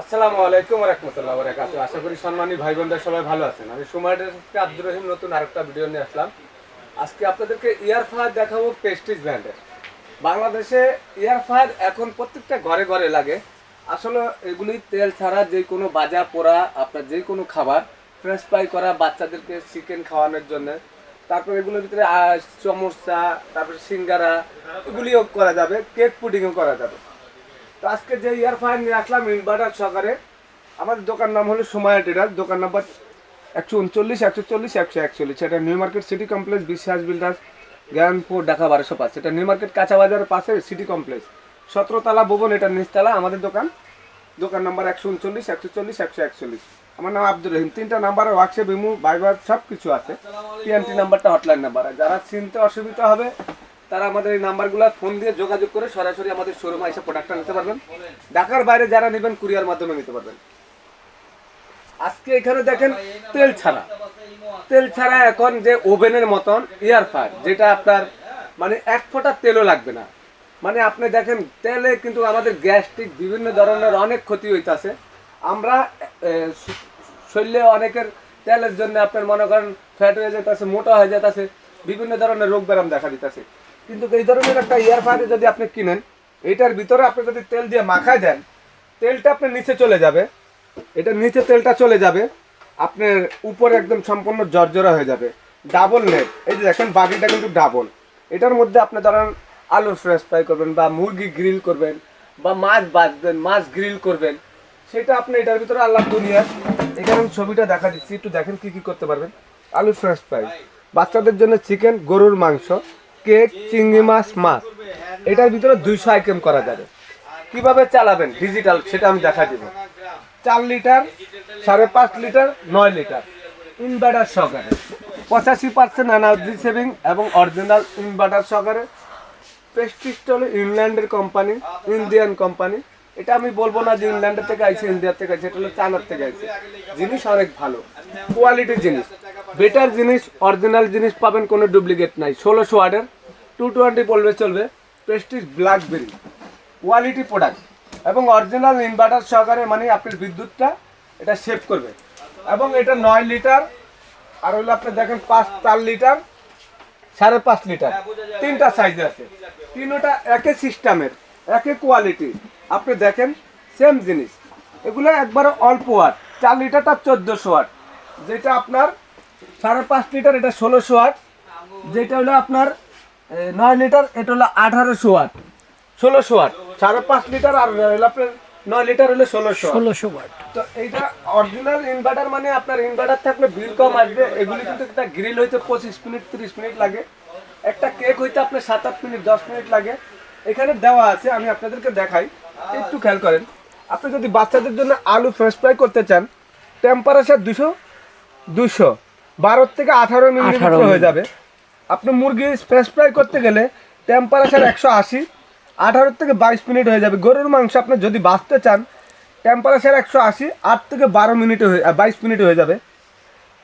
আসসালামু আলাইকুম রহমতুল্লাহ বরাকাত আশা করি সম্মানী ভাই বোনরা সবাই ভালো আছেন। আমি সুমাইটের থেকে আব্দুর রহিম নতুন আরেকটা ভিডিও নিয়ে আসলাম। আজকে আপনাদেরকে ইয়ারফায়ার দেখাবো পেস্টিজ ব্র্যান্ডের। বাংলাদেশে ইয়ারফায়ার এখন প্রত্যেকটা ঘরে ঘরে লাগে। আসলে এগুলি তেল ছাড়া যে কোনো বাজা পোড়া, আপনার যে কোনো খাবার ফ্রেশ ফ্রাই করা বাচ্চাদেরকে চিকেন খাওয়ানোর জন্য। তারপর এগুলোর ভিতরে সমোসা, তারপরে সিঙ্গারা, এগুলিও করা যাবে কেক পুডিংও করা যাবে। তো আজকে যে ইয়ারফায়ার নিয়ে আসলাম ইনভার্টার সহকারে, আমাদের দোকান নাম হলো সুমায়া টেরাস দোকান নাম্বার একশো উনচল্লিশ, একশো চল্লিশ, একশো একচল্লিশ। এটা new market city complex, Biswas builders Gyanpur Dhaka বারোশো পাঁচ। এটা নিউ মার্কেট কাঁচা বাজারের পাশে সিটি কমপ্লেক্স। সতেরোতলা ভবন, এটা নিচতলা, আমাদের দোকান। দোকান নাম্বার একশো উনচল্লিশ, একশো চল্লিশ, একশো একচল্লিশ। আমার নাম আব্দুর রহিম। তিনটা নাম্বারে হোয়াটসঅ্যাপ, ইমু বাইবার সব কিছু আছে টিএনটি নাম্বারটা হটলাইন নাম্বার যারা চিনতে অসুবিধা হবে তারা আমাদের এই নাম্বারগুলো ফোন দিয়ে যোগাযোগ করে সরাসরি আমাদের শোরুমে এসে প্রোডাক্টটা নিতে পারবেন। ঢাকার বাইরে যারা নেবেন কুরিয়ার মাধ্যমে নিতে পারবেন। আজকে এখানে দেখেন তেল ছাড়া। তেল ছাড়া এখন যে ওভেনের মতন এয়ার ফায়ার যেটা আপনার মানে এক ফোঁটা তেলও লাগবে না। মানে আপনি দেখেন, তেলে কিন্তু আমাদের গ্যাস্ট্রিক বিভিন্ন ধরনের অনেক ক্ষতি হইতাছে। আমরা শরীরে অনেকের তেলের জন্য আপনার মনে করেন ফ্যাট হয়ে যেতেছে মোটা হয়ে যেতেছে বিভিন্ন ধরনের রোগ ব্যায়াম দেখা দিতেছে। কিন্তু এই ধরনের একটা এয়ার ফায়ার যদি আপনি কিনেন এইটার ভিতরে আপনি যদি তেল দিয়ে মাখায় দেন, তেলটা আপনার নিচে চলে যাবে। এটা নিচে তেলটা চলে যাবে, আপনার উপরে একদম সম্পূর্ণ জর্জরা হয়ে যাবে। ডাবল নেট এই যে দেখেন বাকিটা কিন্তু ডাবল এটার মধ্যে আপনি ধরেন আলু ফ্রেশ ফ্রাই করবেন বা মুরগি গ্রিল করবেন বা মাছ বাজবেন মাছ গ্রিল করবেন। সেটা আপনি এটার ভিতরে আল্লাহ দুনিয়া এখানে আমি ছবিটা দেখা দিচ্ছি, একটু দেখেন কি কি করতে পারবেন। আলু ফ্রেশ ফ্রাই বাচ্চাদের জন্য চিকেন গরুর মাংস। কেক, চিংড়ি মাছ মাছ। এটার ভিতরে দুইশো আইটেম করা যাবে। কীভাবে চালাবেন? ডিজিটাল সেটা আমি দেখা দিব। চার লিটার, সাড়ে পাঁচ লিটার, নয় লিটার। ইনভার্টার সহকারে। পঁচাশি পার্সেন্ট এনার্জি সেভিং এবং অরিজিনাল ইনভার্টার সহকারে। পেস্টিসটা হলো ইংল্যান্ডের কোম্পানি ইন্ডিয়ান কোম্পানি এটা আমি বলব না যে ইংল্যান্ডের থেকে আইছে ইন্ডিয়ার থেকে আইছে, এটা হলো চায়নার থেকে আইছে। জিনিস অনেক ভালো। কোয়ালিটির জিনিস। বেটার জিনিস অরিজিনাল জিনিস পাবেন, কোনো ডুপ্লিকেট নাই। ষোলোশো ওয়ার্ডের টু টোয়েন্টি বলবে চলবে প্রেস্টিজ ব্ল্যাকবেরি কোয়ালিটি প্রোডাক্ট এবং অরিজিনাল ইনভার্টার সহকারে মানে আপনার বিদ্যুৎটা এটা সেভ করবে। এবং এটা নয় লিটার আর হলো আপনি দেখেন পাঁচ চার লিটার সাড়ে পাঁচ লিটার তিনটা সাইজ আছে। তিনটা একই সিস্টেমের একই কোয়ালিটি আপনি দেখেন সেম জিনিস। এগুলো একবারে অল্প ওয়াট চার লিটারটা চোদ্দোশো ওয়াট যেটা আপনার সাড়ে পাঁচ লিটার এটা ষোলোশো ওয়াট যেটা হলো আপনার নয় লিটার এটা হলো আঠারোশো ওয়াট। ষোলোশো ওয়াট। সাড়ে পাঁচ লিটার আর আপনার নয় লিটার হলো ষোলোশো ষোলোশো ওয়াট। তো এইটা অরিজিনাল ইনভার্টার মানে আপনার ইনভার্টার থাকলে বিল কম আসবে। এগুলি কিন্তু একটা গ্রিল হইতে পঁচিশ মিনিট তিরিশ মিনিট লাগে। একটা কেক হইতে আপনার সাত আট মিনিট দশ মিনিট লাগে। এখানে দেওয়া আছে আমি আপনাদেরকে দেখাই। একটু খেয়াল করেন। আপনি যদি বাচ্চাদের জন্য আলু ফ্রেশ ফ্রাই করতে চান টেম্পারেচার দুশো দুশো। বারো থেকে আঠারো মিনিট 18 হয়ে যাবে। আপনি মুরগি ফ্রেশ ফ্রাই করতে গেলে টেম্পারেচার একশো আশি, আঠারো থেকে বাইশ মিনিট হয়ে যাবে। গরুর মাংস আপনি যদি বাঁচতে চান টেম্পারেচার একশো আশি, আট থেকে বারো মিনিটে হয়ে বাইশ মিনিট হয়ে যাবে।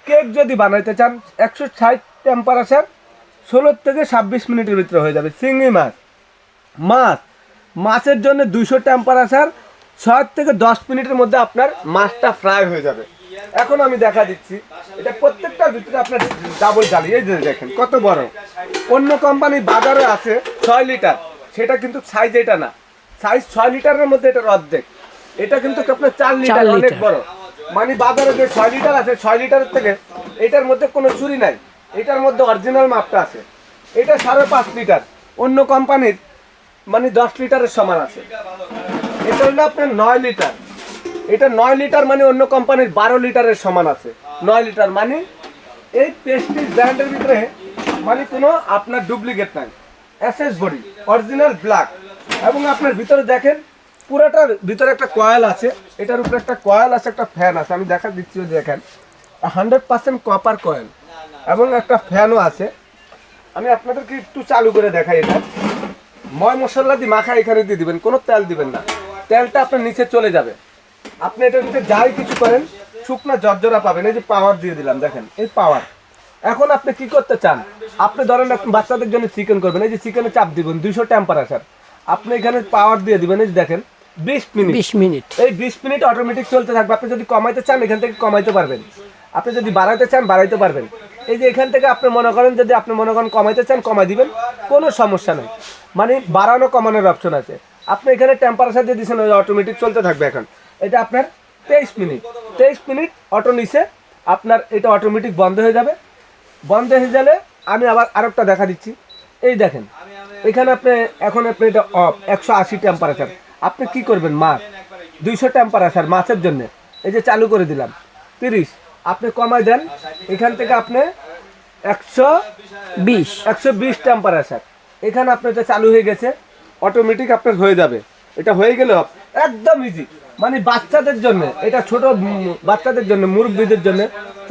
কেক যদি বানাইতে চান, একশো ষাট টেম্পারেচার ষোলো থেকে ছাব্বিশ মিনিটের ভিতরে হয়ে যাবে। চিংড়ি মাছ। মাছ। মাছের জন্য দুইশো টেম্পারেচার ছয় থেকে দশ মিনিটের মধ্যে আপনার মাছটা ফ্রাই হয়ে যাবে। এখন আমি দেখা দিচ্ছি। এটা প্রত্যেকটা ভিতরে আপনার ডাবল জালি এই যে দেখেন কত বড়। অন্য কোম্পানি বাজারে আছে ছয় লিটার। সেটা কিন্তু সাইজ এটা না। সাইজ ছয় লিটারের মধ্যে এটার অর্ধেক। এটা কিন্তু আপনার চার লিটার অনেক বড়। মানে বাজারে যে ছয় লিটার আছে ছয় লিটারের থেকে এটার মধ্যে কোনো চুরি নাই। এটার মধ্যে অরিজিনাল মাপটা আছে। এটা সাড়ে পাঁচ লিটার। অন্য কোম্পানির মানে দশ লিটারের সমান আছে। এটা হলো আপনার নয় লিটার। এটা নয় লিটার মানে অন্য কোম্পানির বারো লিটারের সমান আছে। নয় লিটার মানে এই পেস্টিজ ব্র্যান্ডের ভিতরে মানে কোনো আপনার ডুপ্লিকেট নাই। এসএস বডি অরিজিনাল ব্ল্যাক এবং আপনার ভিতরে দেখেন, পুরোটার ভিতরে একটা কয়েল আছে। এটার উপরে একটা কয়েল আছে, একটা ফ্যান আছে। আমি দেখা দিচ্ছি দেখেন হান্ড্রেড পার্সেন্ট কপার কয়েল এবং একটা ফ্যানও আছে। আমি আপনাদেরকে একটু চালু করে দেখাই এটা। ময় মশলা দিয়ে মাখা এখানে দিয়ে দিবেন, কোনো তেল দিবেন না। তেলটা আপনার নিচে চলে যাবে। আপনি এটার ভিতরে যাই কিছু করেন শুকনা জর্জরা পাবেন এই যে পাওয়ার দিয়ে দিলাম দেখেন এই পাওয়ার এখন আপনি কি করতে চান? আপনি ধরেন আপনি বাচ্চাদের জন্য চিকেন করবেন এই যে চিকেনে চাপ দিবেন দুইশো টেম্পারেচার আপনি এখানে পাওয়ার দিয়ে দিবেন এই যে দেখেন বিশ মিনিট বিশ মিনিট এই বিশ মিনিট অটোমেটিক চলতে থাকবে আপনি যদি কমাইতে চান এখান থেকে কমাইতে পারবেন। আপনি যদি বাড়াইতে চান বাড়াইতে পারবেন। এই যে এখান থেকে আপনি মনে করেন যদি আপনি মনে করেন কমাইতে চান কমাই দিবেন কোনো সমস্যা নেই। মানে বাড়ানো কমানোর অপশন আছে। আপনি এখানে টেম্পারেচার দিয়ে দিচ্ছেন ওই অটোমেটিক চলতে থাকবে এখন। এটা আপনার তেইশ মিনিট। তেইশ মিনিট অটো নিচে আপনার এটা অটোমেটিক বন্ধ হয়ে যাবে। বন্ধ হয়ে গেলে আমি আবার আরেকটা দেখা দিচ্ছি। এই দেখেন এখানে আপনি এখন আপনি এটা অফ একশো আশি টেম্পারেচার আপনি কি করবেন? মাছ দুইশো টেম্পারেচার মাছের জন্য। এই যে চালু করে দিলাম তিরিশ। আপনি কমায় দেন এখান থেকে আপনি একশো বিশ। একশো বিশ টেম্পারেচার এখানে আপনার এটা চালু হয়ে গেছে অটোমেটিক আপনার হয়ে যাবে। এটা হয়ে গেলে একদম ইজি মানে বাচ্চাদের জন্য, এটা ছোট বাচ্চাদের জন্য, মুরব্বীদের জন্য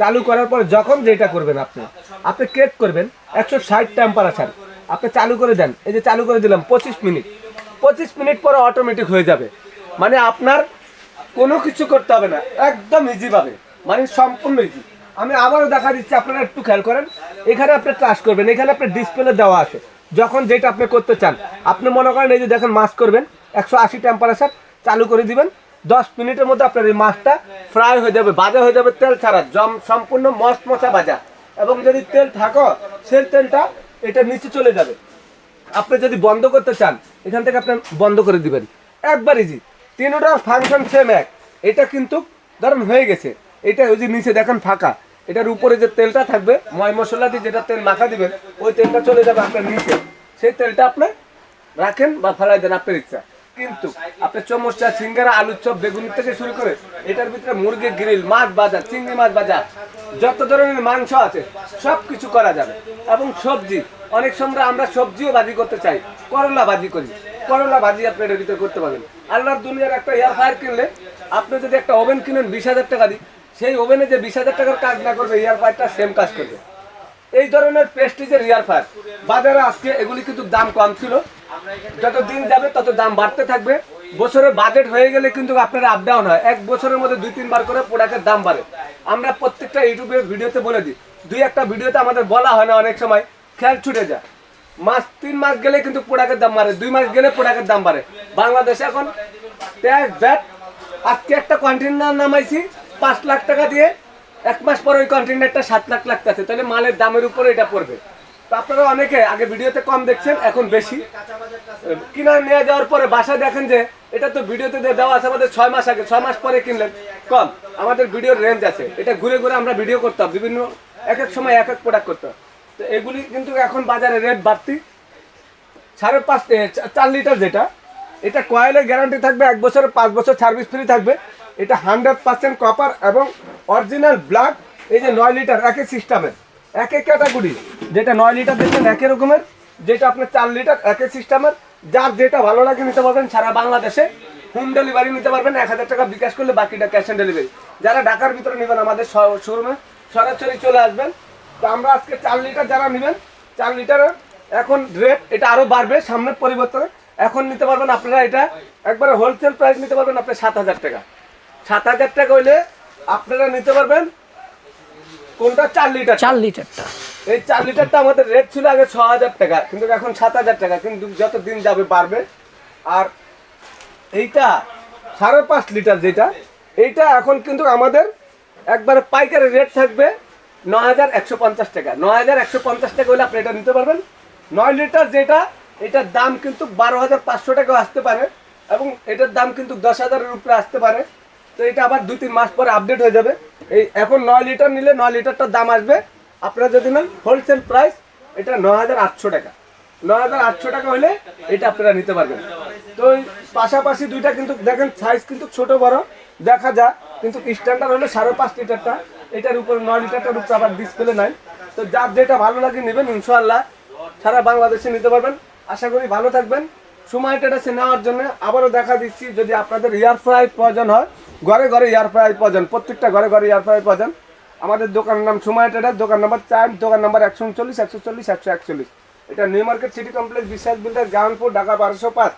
চালু করার পর যখন যেটা করবেন আপনি আপনি কেক করবেন, একশো ষাট টেম্পারেচার আপনি চালু করে দেন, এই যে চালু করে দিলাম, পঁচিশ মিনিট পঁচিশ মিনিট পরে অটোমেটিক হয়ে যাবে। মানে আপনার কোনো কিছু করতে হবে না, একদম ইজি পাবে মানে সম্পূর্ণ ইজি আমি আবারও দেখা দিচ্ছি, আপনারা একটু খেয়াল করেন, এখানে আপনি ক্লাস করবেন, এখানে আপনার ডিসপ্লে দেওয়া আছে। যখন যেটা আপনি করতে চান, আপনি মনে করেন এই যে দেখেন মাছ করবেন, একশো আশি টেম্পারেচার চালু করে দিবেন দশ মিনিটের মধ্যে আপনার এই মাছটা ফ্রাই হয়ে যাবে, ভাজা হয়ে যাবে তেল ছাড়া, জম, সম্পূর্ণ মস্ত মশা ভাজা। এবং যদি তেল থাকো, সেই তেলটা এটা নিচে চলে যাবে। আপনি যদি বন্ধ করতে চান, এখান থেকে আপনি বন্ধ করে দিবেন। একবার ইজি তিনটার ফাংশন সেম এক। এটা কিন্তু ধরুন হয়ে গেছে। এটা ওই যে নিচে দেখেন ফাঁকা। এটার উপরে যে তেলটা থাকবে, ময় মশলা দিয়ে যেটা তেল মাখা দিবেন, ওই তেলটা চলে যাবে আপনার নিচে। সেই তেলটা আপনি রাখেন বা ফেলাই দেন আপনার ইচ্ছা। কিন্তু আপনি চমচা সিঙ্গারা, আলুর চপ, বেগুনি থেকে শুরু করে এটার ভিতরে মুরগি গ্রিল, মাছ বাজার, চিংড়ি মাছ বাজার, যত ধরনের মাংস আছে সব কিছু করা যাবে। এবং সবজি, অনেক সময় আমরা সবজিও ভাজি করতে চাই, করলা ভাজি করি। করলা ভাজি আপনি এটার ভিতরে করতে পারবেন। আল্লাহর দুনিয়ার একটা এয়ার ফায়ার কিনলে আপনি যদি একটা ওভেন কিনেন বিশ হাজার টাকা দিই সেই ওভেনে যে বিশ হাজার টাকার কাজ না করবে এয়ার ফায়ারটা সেম কাজ করবে। এই ধরনের প্রেস্টিজের ফায়ার বাজারে আজকে এগুলি কিন্তু দাম কম ছিল। যত দিন যাবে তত দাম বাড়তে থাকবে। বছরের বাজেট হয়ে গেলে কিন্তু আপনার আপ ডাউন হয়। এক বছরের মধ্যে দুই তিনবার করে প্রোডাক্টের দাম বাড়ে। আমরা প্রত্যেকটা ইউটিউবে ভিডিওতে বলে দিই। দুই একটা ভিডিওতে আমাদের বলা হয় না অনেক সময়, খেয়াল ছুটে যায়। মাস, তিন মাস গেলে কিন্তু প্রোডাক্টের দাম বাড়ে। দুই মাস গেলে প্রোডাক্টের দাম বাড়ে। বাংলাদেশে এখন ট্যাক্স ভ্যাট আজকে একটা কন্টেনার নামাইছি, পাঁচ লাখ টাকা দিয়ে। এক মাস পরে ওই কন্টেনারটা সাত লাখ লাগতেছে, তাহলে মালের দামের উপরে এটা পড়বে। তো আপনারা অনেকে আগে ভিডিওতে কম দেখছেন, এখন বেশি। কিনা নিয়ে যাওয়ার পরে বাসায় দেখেন যে, এটা তো ভিডিওতে দেওয়া আছে, আমাদের ছয় মাস আগে, ছয় মাস পরে কিনলেন, কম। আমাদের ভিডিওর রেঞ্জ আছে। এটা ঘুরে ঘুরে আমরা ভিডিও করতাম, বিভিন্ন, এক এক সময় এক এক প্রোডাক্ট করতাম। তো এগুলি কিন্তু এখন বাজারে রেট বাড়তি। সাড়ে পাঁচ চার লিটার যেটা, এটা কয়েলের গ্যারান্টি থাকবে, এক বছরের পাঁচ বছর সার্ভিস ফ্রি থাকবে। এটা হান্ড্রেড পার্সেন্ট কপার এবং অরিজিনাল ব্লাড এই যে নয় লিটার, একই সিস্টেমের, একই ক্যাটাগরি। যেটা নয় লিটার দেখবেন একই রকমের, যেটা আপনার চার লিটার, একই সিস্টেমের। যার যেটা ভালো লাগে নিতে পারবেন সারা বাংলাদেশে। হোম ডেলিভারি নিতে পারবেন, এক হাজার টাকা বিকাশ করলে বাকিটা ক্যাশ অন ডেলিভারি। যারা ঢাকার ভিতরে নেবেন, আমাদের শোরুমে সরাসরি চলে আসবেন। তো আমরা আজকে চার লিটার যারা নেবেন, চার লিটারের এখন রেট এটা আরও বাড়বে, সামনের পরিবর্তনে। এখন নিতে পারবেন আপনারা এটা, একবারে হোলসেল প্রাইস নিতে পারবেন আপনি সাত হাজার টাকা। সাত হাজার টাকা হইলে আপনারা নিতে পারবেন কোনটা? চার লিটার চার লিটারটা। এই চার লিটারটা আমাদের রেট ছিল আগে ছ হাজার টাকা কিন্তু এখন সাত হাজার টাকা কিন্তু যত দিন যাবে বাড়বে। আর এইটা সাড়ে পাঁচ লিটার যেটা এইটা এখন কিন্তু আমাদের একবারে পাইকারি রেট থাকবে ন হাজার একশো পঞ্চাশ টাকা। ন হাজার একশো পঞ্চাশ টাকা হলে আপনি এটা নিতে পারবেন। নয় লিটার যেটা এটার দাম কিন্তু বারো হাজার পাঁচশো টাকাও আসতে পারে এবং এটার দাম কিন্তু দশ হাজারের উপরে আসতে পারে। তো এটা আবার দুই, তিন মাস পরে আপডেট হয়ে যাবে। এই এখন নয় লিটার নিলে নয় লিটারটার দাম আসবে। আপনারা যদি নেন হোলসেল প্রাইস এটা ন হাজার আটশো টাকা। ন হাজার আটশো টাকা হলে এটা আপনারা নিতে পারবেন। তো পাশাপাশি দুইটা কিন্তু দেখেন সাইজ কিন্তু ছোট বড়। দেখা যায় কিন্তু স্ট্যান্ডার্ড হলে সাড়ে পাঁচ লিটারটা। এটার উপর নয় লিটারটার উপরে আবার ডিসপ্লে নাই। তো যার যেটা ভালো লাগে নেবেন ইনশাল্লাহ সারা বাংলাদেশে নিতে পারবেন। আশা করি ভালো থাকবেন। সময় টেটাছে নেওয়ার জন্য আবারও দেখা দিচ্ছি। যদি আপনাদের এয়ার ফ্রাই প্রয়োজন হয় ঘরে ঘরে এয়ার ফ্রাই প্রয়োজন প্রত্যেকটা ঘরে ঘরে এয়ার ফ্রাই প্রয়োজন আমাদের দোকানের নাম সময় ট্রেডার দোকান নাম্বার চার, দোকান নাম্বার একশো উনচল্লিশ, একশো চল্লিশ, একশো একচল্লিশ। এটা new market city complex Biswas builder Jahanpur Dhaka বারোশো পাঁচ।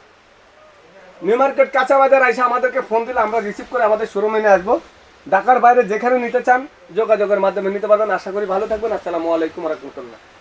নিউ মার্কেট কাঁচা বাজার এসে আমাদেরকে ফোন দিলে আমরা রিসিভ করে আমাদের শোরুমে নিয়ে আসব। ঢাকার বাইরে যেখানে নিতে চান যোগাযোগের মাধ্যমে নিতে পারবেন। আশা করি ভালো থাকবেন। আসসালামু আলাইকুম রহমতুল্লাহ।